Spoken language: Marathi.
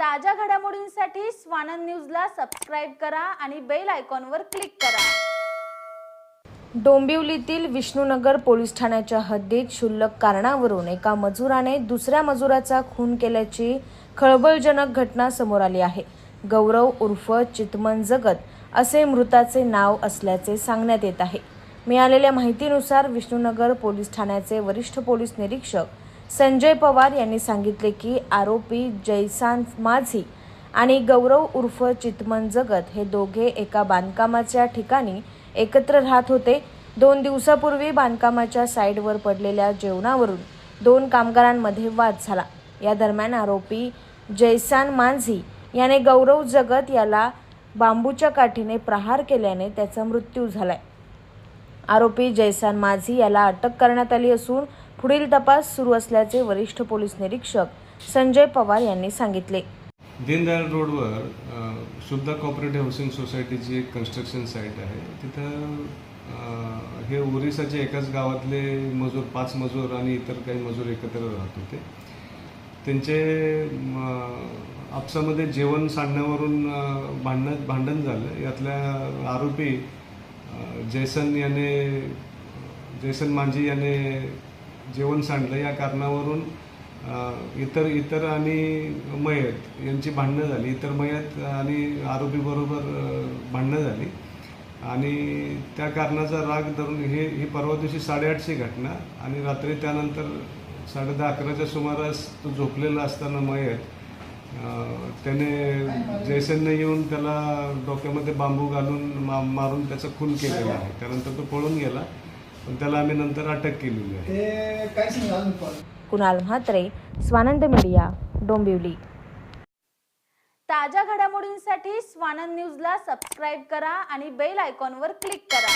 ताज्या घडामोडींसाठी स्वानंद न्यूजला सबस्क्राईब करा आणि बेल आयकॉनवर क्लिक करा. डोंबिवलीतील विष्णुनगर पोलीस ठाण्याच्या हद्दीत क्षुल्लक कारणावरून एका मजुराने दुसऱ्या मजुराचा खून केल्याची खळबळजनक घटना समोर आली आहे. गौरव उर्फ चितमन जगत असे मृताचे नाव असल्याचे सांगण्यात येत आहे. मिळालेल्या माहितीनुसार विष्णुनगर पोलीस ठाण्याचे वरिष्ठ पोलीस निरीक्षक संजय पवार यांनी सांगितले की आरोपी जैसान माझी आणि गौरव उर्फ चितमन जगत हे दोघे एका बांधकामाच्या ठिकाणी एकत्र राहत होते. दोन दिवसापूर्वी बांधकामाच्या साईडवर पडलेल्या जेवणावरून दोन कामगारांमध्ये वाद झाला. या दरम्यान आरोपी जैसान मांझी याने गौरव जगत याला बांबूच्या काठीने प्रहार केल्याने त्याचा मृत्यू झालाय. आरोपी जैसान माझी याला अटक करण्यात आली असून पुढील तपास सुरू असल्याचे वरिष्ठ पोलीस निरीक्षक संजय पवार यांनी सांगितले. दीनदयाल रोडवर शुद्ध शुद्धा कॉपरेटिव्ह हाऊसिंग सोसायटीची एक कन्स्ट्रक्शन साईट आहे. तिथं हे ओरिसाचे एकाच गावातले मजूर पाच मजूर आणि इतर काही मजूर एकत्र राहत होते. त्यांचे आपसामध्ये जेवण सांडण्यावरून भांडण भांडण झालं. यातल्या आरोपी जयसन याने जयसन मांझी याने जेवण सांडलं या कारणावरून इतर इतर आणि मयत यांची भांडणं झाली. इतर मयत आणि आरोपीबरोबर भांडणं झाली. आणि त्या कारणाचा राग धरून हे ही परवा दिवशी साडेआठची घटना आणि रात्री त्यानंतर साडे दहा अकराच्या सुमारास तो झोपलेला असताना मयत त्याने जयसेनने येऊन त्याला डोक्यामध्ये बांबू घालून मा मारून त्याचा खून केलेला आहे. त्यानंतर तो पळून गेला. पण त्याला आम्ही नंतर अटक केलेली आहे. ते काय सांगा अजून पण? कुणाल म्हात्रे स्वानंद मीडिया डोंबिवली. ताज्या घडामोडींसाठी स्वानंद न्यूजला सबस्क्राईब करा आणि बेल आयकॉनवर क्लिक करा.